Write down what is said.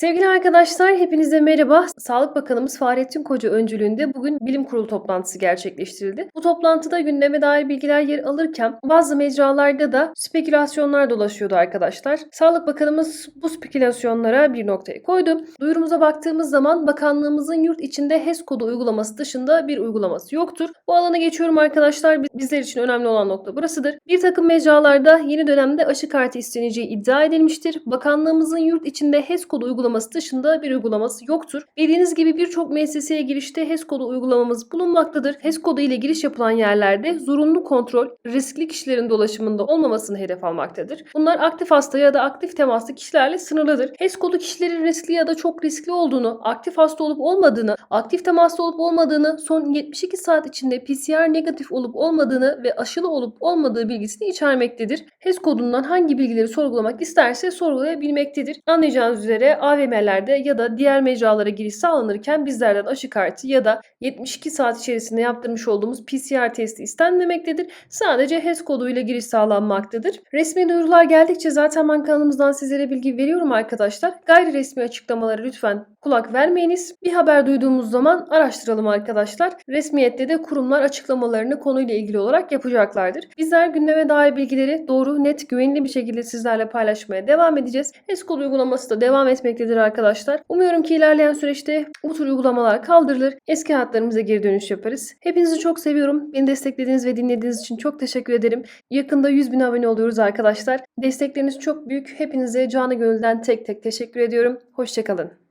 Sevgili arkadaşlar, hepinize merhaba. Sağlık Bakanımız Fahrettin Koca öncülüğünde bugün bilim kurulu toplantısı gerçekleştirildi. Bu toplantıda gündeme dair bilgiler yer alırken bazı mecralarda da spekülasyonlar dolaşıyordu arkadaşlar. Sağlık Bakanımız bu spekülasyonlara bir noktaya koydu. Duyurumuza baktığımız zaman bakanlığımızın yurt içinde HES kodu uygulaması dışında bir uygulaması yoktur. Bu alana geçiyorum arkadaşlar. Bizler için önemli olan nokta burasıdır. Bir takım mecralarda yeni dönemde aşı kartı isteneceği iddia edilmiştir. Bakanlığımızın yurt içinde HES kodu uygulaması dışında bir uygulaması yoktur. Bildiğiniz gibi birçok müesseseye girişte HES kodu uygulamamız bulunmaktadır. HES kodu ile giriş yapılan yerlerde zorunlu kontrol riskli kişilerin dolaşımında olmamasını hedef almaktadır. Bunlar aktif hasta ya da aktif temaslı kişilerle sınırlıdır. HES kodu kişilerin riskli ya da çok riskli olduğunu, aktif hasta olup olmadığını, aktif temaslı olup olmadığını, son 72 saat içinde PCR negatif olup olmadığını ve aşılı olup olmadığı bilgisini içermektedir. HES kodundan hangi bilgileri sorgulamak isterse sorgulayabilmektedir. Anlayacağınız üzere AVM'lerde ya da diğer mecralara giriş sağlanırken bizlerden aşı kartı ya da 72 saat içerisinde yaptırmış olduğumuz PCR testi istenmemektedir. Sadece HES koduyla giriş sağlanmaktadır. Resmi duyurular geldikçe zaten ben kanalımızdan sizlere bilgi veriyorum arkadaşlar. Gayri resmi açıklamalara lütfen kulak vermeyiniz. Bir haber duyduğumuz zaman araştıralım arkadaşlar. Resmiyette de kurumlar açıklamalarını konuyla ilgili olarak yapacaklardır. Bizler gündeme dair bilgileri doğru, net, güvenili bir şekilde sizlerle paylaşmaya devam edeceğiz. HES kodu uygulaması da devam etmektedir arkadaşlar. Umuyorum ki ilerleyen süreçte bu tür uygulamalar kaldırılır. Eski hayatlarımıza geri dönüş yaparız. Hepinizi çok seviyorum. Beni desteklediğiniz ve dinlediğiniz için çok teşekkür ederim. Yakında 100 bin abone oluyoruz arkadaşlar. Destekleriniz çok büyük. Hepinize canı gönülden tek tek teşekkür ediyorum. Hoşçakalın.